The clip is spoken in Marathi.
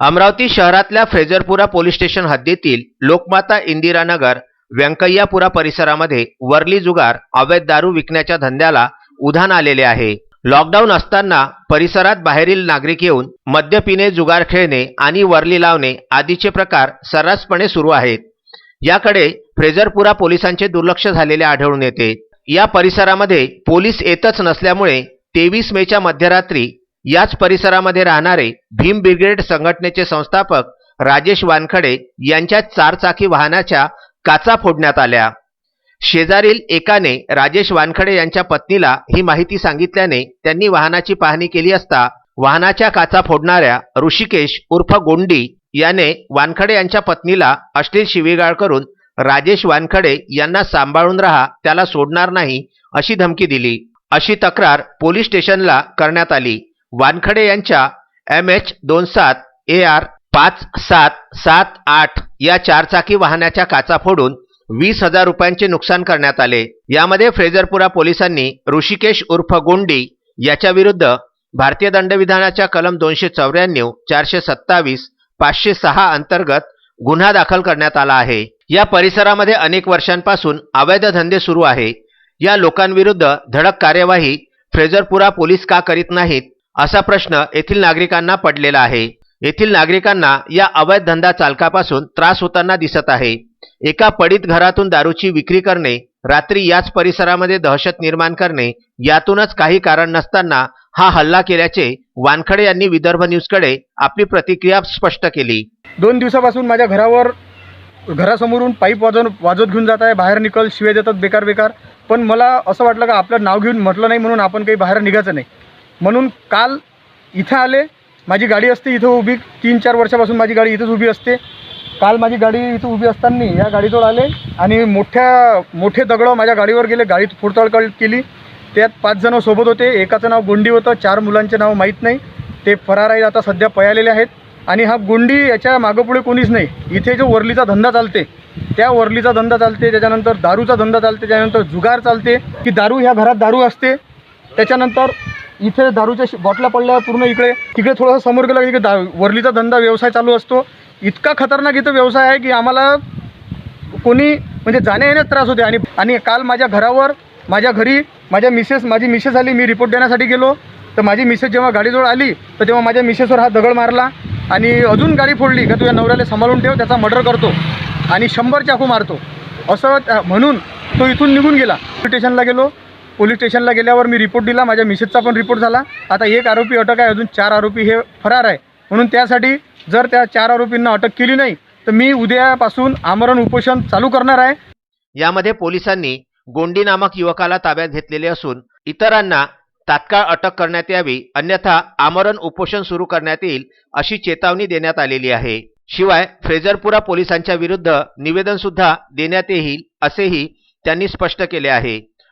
अमरावती शहरातल्या फ्रेजरपुरा पोलीस स्टेशन हद्दीतील लोकमाता इंदिरानगर व्यंकय्यापुरा परिसरामध्ये वरली जुगार अवैध दारू विकण्याच्या धंद्याला उधाण आलेले आहे. लॉकडाऊन असताना परिसरात बाहेरील नागरिक येऊन मद्य पिणे जुगार खेळणे आणि वरली लावणे आदीचे प्रकार सर्रासपणे सुरू आहेत. याकडे फ्रेजरपुरा पोलिसांचे दुर्लक्ष झालेले आढळून येते. या परिसरामध्ये पोलीस येतच नसल्यामुळे तेवीस मेच्या मध्यरात्री याच परिसरामध्ये राहणारे भीम ब्रिगेड संघटनेचे संस्थापक राजेश वानखडे यांच्या चारचाकी वाहनाच्या काचा फोडण्यात आल्या. शेजारील एकाने राजेश वानखडे यांच्या पत्नीला ही माहिती सांगितल्याने त्यांनी वाहनाची पाहणी केली असता वाहनाच्या काचा फोडणाऱ्या ऋषिकेश उर्फ गोंडी याने वानखडे यांच्या पत्नीला अश्लील शिवीगाळ करून राजेश वानखडे यांना सांभाळून राहा त्याला सोडणार नाही अशी धमकी दिली. अशी तक्रार पोलीस स्टेशनला करण्यात आली. वानखडे यांच्या एम एच दोन सात ए आर पाच सात सात आठ या चारचाकी वाहनाच्या काचा फोडून वीस हजार रुपयांचे नुकसान करण्यात आले. यामध्ये फ्रेजरपुरा पोलिसांनी ऋषिकेश उर्फ गोंडी याच्याविरुद्ध भारतीय दंडविधानाच्या कलम दोनशे चौऱ्याण्णव चारशे सत्तावीस पाचशे सहा अंतर्गत गुन्हा दाखल करण्यात आला आहे. या परिसरामध्ये अनेक वर्षांपासून अवैध धंदे सुरू आहे. या लोकांविरुद्ध धडक कार्यवाही फ्रेजरपुरा पोलीस का करीत नाहीत? असा प्रश्न येथील नागरिकांना पडलेला आहे. येथील नागरिकांना या अवैध धंदा चालकापासून त्रास होताना दिसत आहे. एका पडीत घरातून दारूची विक्री करणे रात्री याच परिसरामध्ये दहशत निर्माण करणे यातूनच काही कारण नसताना हा हल्ला केल्याचे वानखडे यांनी विदर्भ न्यूजकडे आपली प्रतिक्रिया स्पष्ट केली. दोन दिवसापासून माझ्या घरावर घरासमोरून पाईप वाजवून वाजवत घेऊन जात आहे. बाहेर निकल शिवे देतात बेकार बेकार. पण मला असं वाटलं का आपलं नाव घेऊन म्हटलं नाही म्हणून आपण काही बाहेर निघायचं नाही. म्हणून काल इथं आले माझी गाडी असते इथं उभी तीन चार वर्षापासून माझी गाडी इथंच उभी असते. काल माझी गाडी इथं उभी असताना या गाडीजवळ आले आणि मोठ्या मोठे दगडं माझ्या गाडीवर गेले गाडीत फोडतळ केली. त्यात पाच जणं सोबत होते एकाचं नाव गोंडी होतं चार मुलांचे नाव माहीत नाही. ते फरार आहे आता सध्या पयालेले आहेत आणि हा गोंडी याच्या मागंपुढे कोणीच नाही. इथे जो वरलीचा धंदा चालते त्या वरलीचा धंदा चालते त्याच्यानंतर दारूचा धंदा चालते त्याच्यानंतर जुगार चालते की दारू ह्या घरात दारू असते त्याच्यानंतर इथे दारूच्या शि- बॉटल्या पडल्या पूर्ण इकडे तिकडे थोडंसं समोर गेला की इकडे दा वरलीचा धंदा व्यवसाय चालू असतो. इतका खतरनाक इथं व्यवसाय आहे की आम्हाला कोणी म्हणजे जाण्या येण्यास त्रास होते आणि आणि काल माझ्या घरावर माझ्या घरी माझ्या मिसेस माझी मिसेस आली मी रिपोर्ट देण्यासाठी गेलो. तर माझी मिसेस जेव्हा गाडीजवळ आली तर तेव्हा माझ्या मिसेसवर हा दगड मारला. आणि अजून गाडी फोडली का तुझ्या नवऱ्याला सांभाळून ठेव त्याचा मर्डर करतो. आणि शंभर चाकू मारतो. असं त्या- म्हणून तो इथून निघून गेला. स्टेशनला गेलो. पोलीस स्टेशनला गेल्यावर मी रिपोर्ट दिला माझ्या मिसेसचा पण रिपोर्ट झाला. आता एक आरोपी अटक आहे अजून चार आरोपी हे फरार आहे. म्हणून त्यासाठी जर त्या चार आरोपींना अटक केली नाही तर मी उद्यापासून आमरण उपोषण चालू करणार आहे. यामध्ये पोलिसांनी गोंडी नामक युवकाला ताब्यात घेतलेले असून इतरांना तात्काळ अटक करण्यात यावी अन्यथा आमरण उपोषण सुरू करण्यात येईल अशी चेतावणी देण्यात आलेली आहे. शिवाय फ्रेजरपुरा पोलिसांच्या विरुद्ध निवेदन सुद्धा देण्यात येईल असेही त्यांनी स्पष्ट केले आहे.